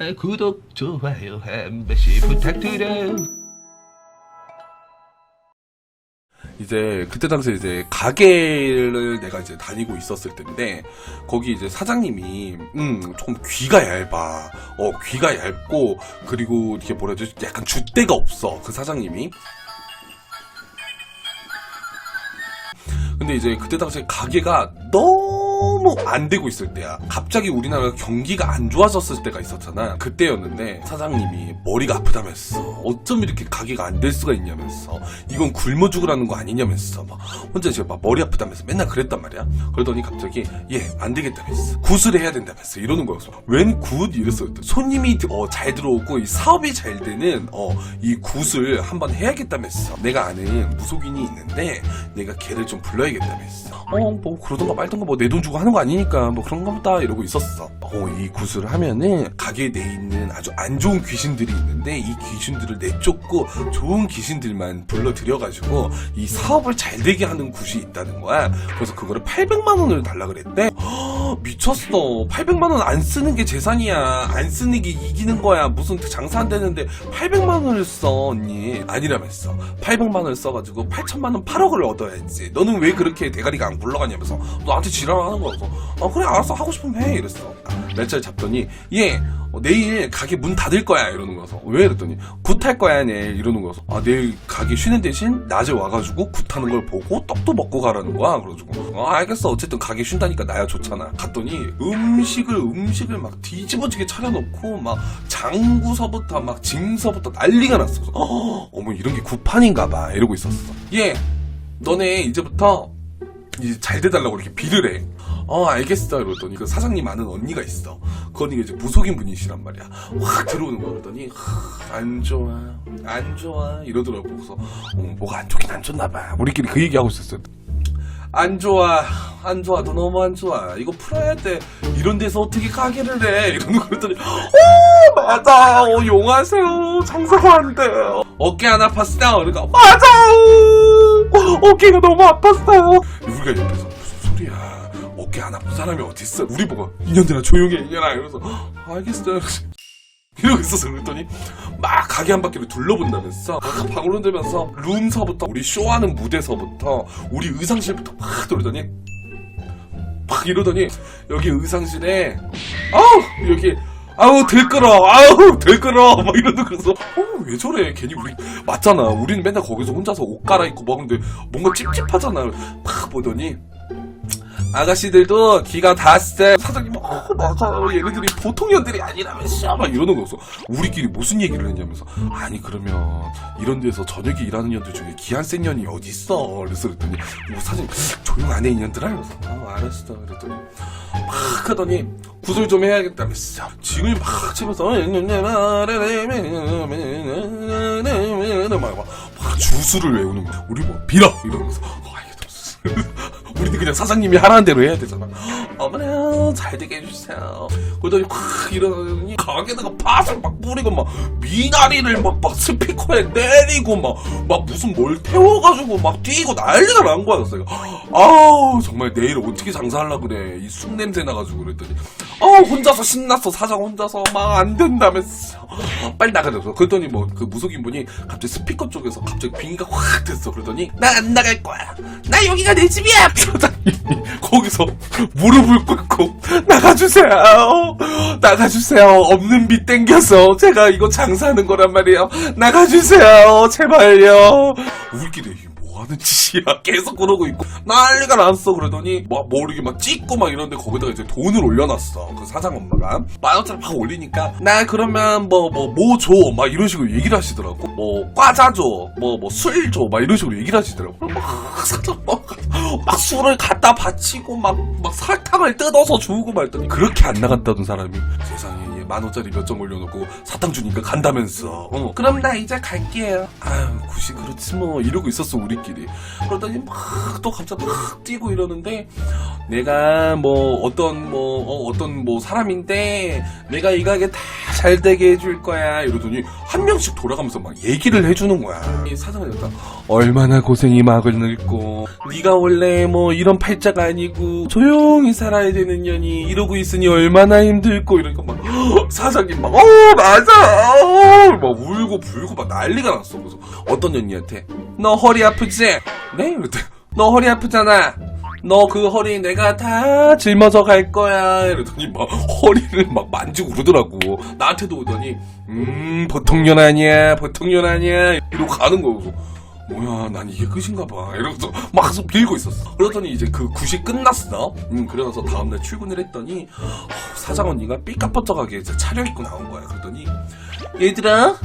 아, 구독, 좋아요 한 번씩 부탁드려요. 이제 그때 당시에 이제 가게를 내가 이제 다니고 있었을 텐데 거기 이제 사장님이 음좀 귀가 얇아. 어 귀가 얇고 그리고 이렇게 뭐라 해야 되지? 약간 줏대가 없어 그 사장님이. 근데 이제 그때 당시에 가게가 너무 안 되고 있을 때야. 갑자기 우리나라가 경기가 안 좋아졌을 때가 있었잖아. 그때였는데 사장님이 머리가 아프다면서 어쩜 이렇게 가게가 안 될 수가 있냐면서 이건 굶어 죽으라는 거 아니냐면서 막 혼자 이제 막 머리 아프다면서 맨날 그랬단 말이야. 그러더니 갑자기 예 안 되겠다면서 굿을 해야 된다면서 이러는 거였어. 웬 굿? 이랬어. 손님이 어, 잘 들어오고 이 사업이 잘 되는 어, 이 굿을 한번 해야겠다면서 내가 아는 무속인이 있는데 내가 걔를 좀 불러야겠다면서 어뭐 그러던가 말던가 뭐 내 돈 주고 하는 거 아니니까 뭐 그런가 보다 이러고 있었어. 어이 굿을 하면은 가게에 내 있는 아주 안 좋은 귀신들이 있는데 이 귀신들을 내쫓고 좋은 귀신들만 불러들여가지고 이 사업을 잘 되게 하는 굿이 있다는 거야. 그래서 그거를 800만 원을 달라 그랬대. 허, 미쳤어. 800만 원 안 쓰는 게 재산이야. 안 쓰는 게 이기는 거야. 무슨 장사 안 되는데 800만 원을 써 언니. 아니라면서 800만 원을 써가지고 8천만 원 8억을 얻어야지. 너는 왜 그렇게 대가리가 안 굴러가냐면서 너한테 지랄하는 거 라서 아 그래 알았어. 하고 싶으면 해. 이랬어. 날짜를 잡더니 얘 어, 내일 가게 문 닫을 거야. 이러는 거여서. 왜? 이랬더니 굿할 거야 내일. 이러는 거여서. 아 내일 가게 쉬는 대신 낮에 와가지고 굿하는 걸 보고 떡도 먹고 가라는 거야. 그래가지고. 어 알겠어. 어쨌든 가게 쉰다니까 나야 좋잖아. 갔더니 음식을 음식을 막 뒤집어지게 차려놓고 막 장구서부터 막 짐서부터 난리가 났어. 그래서, 어, 어머 이런 게 굿판인가 봐. 이러고 있었어. 얘 너네 이제부터 이제 잘 돼달라고 이렇게 비를 해. 어, 알겠어. 이러더니 그 사장님 아는 언니가 있어. 그 언니가 이제 무속인 분이시란 말이야. 확 들어오는 거야. 그러더니, 하, 안 좋아. 안 좋아. 이러더라고. 그래서, 어, 뭐가 안 좋긴 안 좋나 봐. 우리끼리 그 얘기하고 있었어요. 안 좋아. 안 좋아. 너 너무 안 좋아. 이거 풀어야 돼. 이런 데서 어떻게 가게를 해. 이러는 거 그랬더니, 어, 맞아. 어, 용하세요. 장사가 안 돼요. 어깨 안 아팠어요. 그러니까, 맞아. 어깨가 너무 아팠어요. 우리가 옆에서 소리야. 어깨 안 아픈 사람이 어딨어. 우리 보고, 이년들아 조용히 해, 이년아. 이러면서, 알겠어요. 이러고 있었어. 그랬더니, 막 가게 한 바퀴를 둘러본다면서, 막 방으로 흔들면서, 룸서부터, 우리 쇼하는 무대서부터, 우리 의상실부터 막 돌더니, 막 이러더니, 여기 의상실에, 아우! 여기, 아우 들끓어 아우 들끓어 막 이러는 그래서 어왜 저래 괜히 우리 맞잖아 우리는 맨날 거기서 혼자서 옷 갈아입고 막 근데 뭔가 찝찝하잖아 막 보더니 아가씨들도 기가 닿았어 사장님 어 맞아요 얘네들이 보통 년들이 아니라면서 막 이러는 거였어 우리끼리 무슨 얘기를 했냐면서 아니 그러면 이런 데서 저녁에 일하는 년들 중에 기한 센 년이 어디 있어 그래서 그랬더니 뭐 사장님 조용 안 해 이 년들아 이러면서 아 알았어 그랬더니 막 하더니 구슬 좀 해야겠다면서 지금 막 치면서 막, 막 주술을 외우는 거야 우리 뭐 빌어 이러면서 아 무슨 우리는 그냥 사장님이 하라는 대로 해야 되잖아 어머나 잘 되게 해주세요. 그러더니 확 일어나더니 가게다가 팥을 막 뿌리고 막 미나리를 막, 막 스피커에 내리고 막, 막 무슨 뭘 태워가지고 막 뛰고 난리가 난 내가. 아우 정말 내일 어떻게 장사하려고 그래. 이술 냄새 나가지고 그랬더니. 아 혼자서 신났어. 사장 혼자서 막 안 된다면서. 빨리 나가자서 그랬더니 뭐 그 무속인 분이 갑자기 스피커 쪽에서 갑자기 빙의가 확 됐어. 그러더니 나 안 나갈 거야. 나 여기가 내 집이야. 사장님이 거기서 무릎을 꿇고 나가주세요. 나가주세요. 없는 빚 땡겨서 제가 이거 장사하는 거란 말이에요. 나가주세요. 제발요. 우리끼리 뭐 하는 짓이야. 계속 그러고 있고. 난리가 났어. 그러더니 막 모르게 막 찍고 막 이런데 거기다가 이제 돈을 올려놨어. 그 사장 엄마가. 만 원짜리 막 올리니까 나 그러면 뭐 뭐 뭐 줘? 막 이런 식으로 얘기를 하시더라고. 뭐 과자 줘뭐 뭐 술 줘? 막 이런 식으로 얘기를 하시더라고. 막 사장 막, 막 술을 갖다 바치고 막 막 설탕을 뜯어서 주고 말더니 그렇게 안 나갔다던 사람이 세상에. 얘 만 원짜리 몇장 올려놓고 사탕 주니까 간다면서. 어. 그럼 나 이제 갈게요. 아유 굳이 그렇지 뭐. 이러고 있었어 우리끼리. 그러더니 막 또 갑자기 막 뛰고 이러는데 내가 뭐 어떤 뭐 어, 떤뭐 사람인데 내가 이 가게 다 잘 되게 해줄 거야. 이러더니 한 명씩 돌아가면서 막 얘기를 해주는 거야. 이 사장을 갖다 얼마나 고생이 막을 늙고 네가 원래 뭐 이런 팔자가 아니고 조용히 살아야 되는 년이 이러고 있으니 얼마나 힘들고 이러니까 막 사장님 막, 어, 맞아! 어, 막 울고 불고 막 난리가 났어. 그래서 어떤 언니한테, 너 허리 아프지? 네? 이랬더니, 너 허리 아프잖아. 너 그 허리 내가 다 짊어져 갈 거야. 이러더니 막 허리를 막 만지고 그러더라고. 나한테도 오더니, 음, 보통 년 아니야. 보통 년 아니야. 이러고 가는 거고. 뭐야, 난 이게 끝인가 봐. 이러면서 막 계속 빌고 있었어. 그러더니 이제 그 굿이 끝났어. 음, 그러면서 다음날 출근을 했더니, 어, 사장 언니가 삐까뻔쩍하게 이제 차려입고 나온 거야. 그러더니, 얘들아,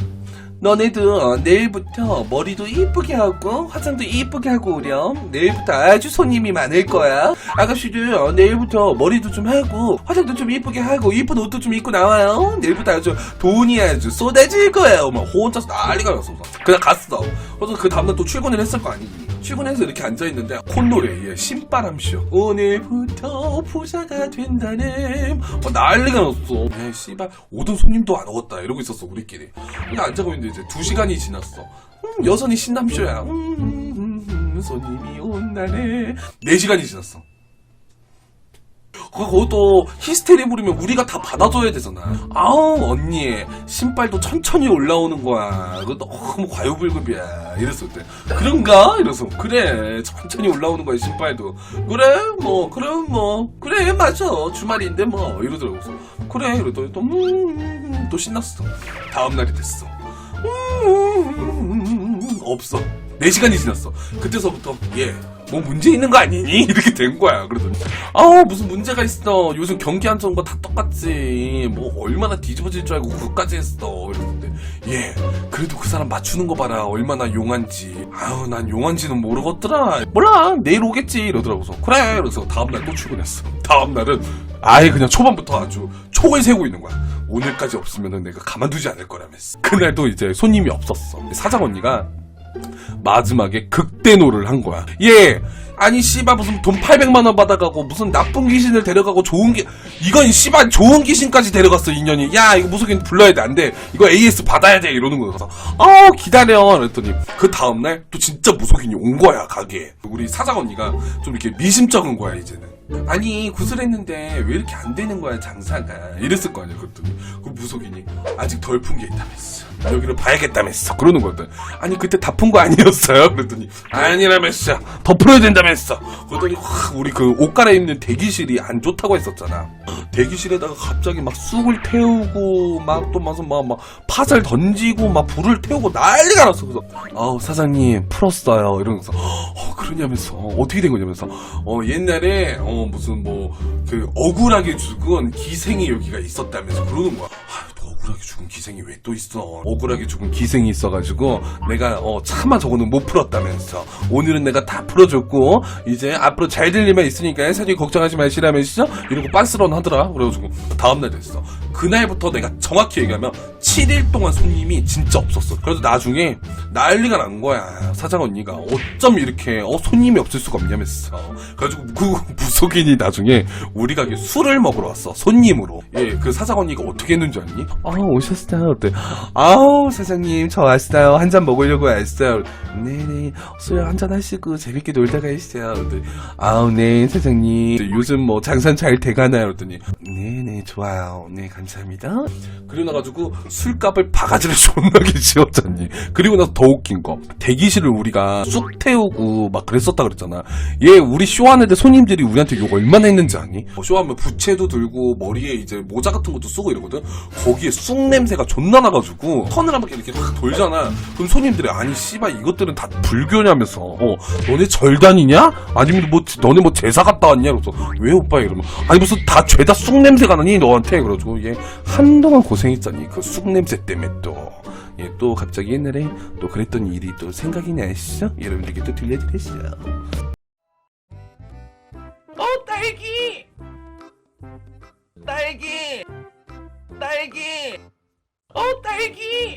너네도 어, 내일부터 머리도 이쁘게 하고 화장도 이쁘게 하고 오렴. 내일부터 아주 손님이 많을 거야. 아가씨들 어, 내일부터 머리도 좀 하고 화장도 좀 이쁘게 하고 이쁜 옷도 좀 입고 나와요. 내일부터 아주 돈이 아주 쏟아질 거예요. 막 혼자서 난리가 났어. 그냥 갔어. 그래서 그 다음날 또 출근을 했을 거 아니니. 출근해서 이렇게 앉아있는데 콧노래 예, 신바람쇼. 오늘부터 부자가 된다는 뭐 난리가 났어. 야 씨발 오던 손님도 안 오겠다 이러고 있었어 우리끼리. 그냥 앉아고 있는데 이제 두 시간이 지났어. 음, 여전히 신남쇼야. 음, 음, 음, 손님이 온다네. 네 시간이 지났어 그것도 히스테리 부리면 우리가 다 받아줘야 되잖아. 아우 언니 신발도 천천히 올라오는 거야. 그거 너무 과유불급이야. 이랬을 때 그런가? 이래서 그래 천천히 올라오는 거야 신발도. 그래 뭐 그럼 뭐 그래 맞아 주말인데 뭐 이러더라고. 그래서 그래 이러더니 또, 음, 음, 또 신났어. 다음 날이 됐어. 음, 없어. 4시간이 지났어. 그때서부터, 얘, 뭐 문제 있는 거 아니니? 이렇게 된 거야. 그러더니, 아 무슨 문제가 있어. 요즘 경기 안 좋은 거 다 똑같지. 뭐, 얼마나 뒤집어질 줄 알고 그까지 했어. 이러는데, 얘, 그래도 그 사람 맞추는 거 봐라. 얼마나 용한지. 아우, 난 용한지는 모르겠더라. 몰라. 내일 오겠지. 이러더라고. 그래서, 그래. 그래서 다음날 또 출근했어. 다음날은, 아예 그냥 초반부터 아주 촉을 세고 있는 거야. 오늘까지 없으면은 내가 가만두지 않을 거라면서. 그날도 이제 손님이 없었어. 사장 언니가 마지막에 극대노를 한 거야. 예. 아니 씨발 무슨 돈 800만 원 받아가고 무슨 나쁜 귀신을 데려가고 좋은 기 이건 씨발 좋은 귀신까지 데려갔어 인연이. 야 이거 무속인 불러야 돼. 안 돼. 이거 AS 받아야 돼. 이러는 거야 그래서 아 기다려. 그랬더니 그 다음날 또 진짜 무속인이 온 거야 가게에. 우리 사장 언니가 좀 이렇게 미심쩍은 거야 이제는 아니 구슬했는데 왜 이렇게 안 되는 거야 장사가? 이랬을 거 아니야 그랬더니 그 무속인이 아직 덜 푼 게 있다면서. 여기를 봐야겠다면서. 그러는 거거든 아니 그때 다 푼 거 아니었어요? 그랬더니 아니라면서. 더 풀어야 된다면서. 그랬더니 확 우리 그 옷 갈아입는 대기실이 안 좋다고 했었잖아. 대기실에다가 갑자기 막 쑥을 태우고 막또 무슨 막, 막 파살 던지고 막 불을 태우고 난리가 났어 그래서. 아우 사장님 풀었어요. 이러면서 어 그러냐면서 어, 어떻게 된 거냐면서 어 옛날에 어 무슨 뭐 그 억울하게 죽은 기생이 여기가 있었다면서 그러는 거야. 아, 또 억울하게 죽은 기생이 왜 또 있어? 억울하게 죽은 기생이 있어가지고 내가 어 차마 저거는 못 풀었다면서. 오늘은 내가 다 풀어줬고 이제 앞으로 잘 될 일만 있으니까 사장님 걱정하지 마시라면서? 이러고 빤스런 하더라. 그래가지고 다음날 됐어 그날부터 내가 정확히 얘기하면 7일 동안 손님이 진짜 없었어. 그래서 나중에 난리가 난 거야. 사장 언니가 어쩜 이렇게 어 손님이 없을 수가 없냐면서 그래가지고 그 무속인이 나중에 우리 가게 술을 먹으러 왔어. 손님으로. 예 그 사장 언니가 어떻게 했는지 아니? 아 오셨어요. 어때? 아우 사장님 저 왔어요. 한 잔 먹으려고 왔어요. 네네. 술 한 잔 하시고 재밌게 놀다가 있어요. 그랬더니 아우 네 사장님. 요즘 뭐 장산 잘 돼가나요? 그랬더니 네네 좋아요. 네 감 사합니다. 그리고 나가지고 술값을 바가지를 존나게 지었잖니. 그리고 나서 더 웃긴 거. 대기실을 우리가 쑥 태우고 막 그랬었다 그랬잖아. 얘 우리 쇼하는데 손님들이 우리한테 욕 얼마나 했는지 아니? 뭐 쇼하면 부채도 들고 머리에 이제 모자 같은 것도 쓰고 이러거든. 거기에 쑥 냄새가 존나 나가지고 턴을 한 바퀴 이렇게 확 돌잖아. 그럼 손님들이 아니 씨발 이것들은 다 불교냐면서. 어 너네 절단이냐? 아니면 뭐 너네 뭐 제사 갔다 왔냐? 그래서 왜 오빠 이러면. 아니 무슨 다 죄다 쑥 냄새가 나니? 너한테? 그래가지고 얘 한동안 고생했잖니 그 쑥 냄새 때문에 또 예, 또 갑자기 옛날에 또 그랬던 일이 또 생각이 나시죠? 여러분들께 또 들려드렸어요. 어 딸기 딸기 딸기 어 딸기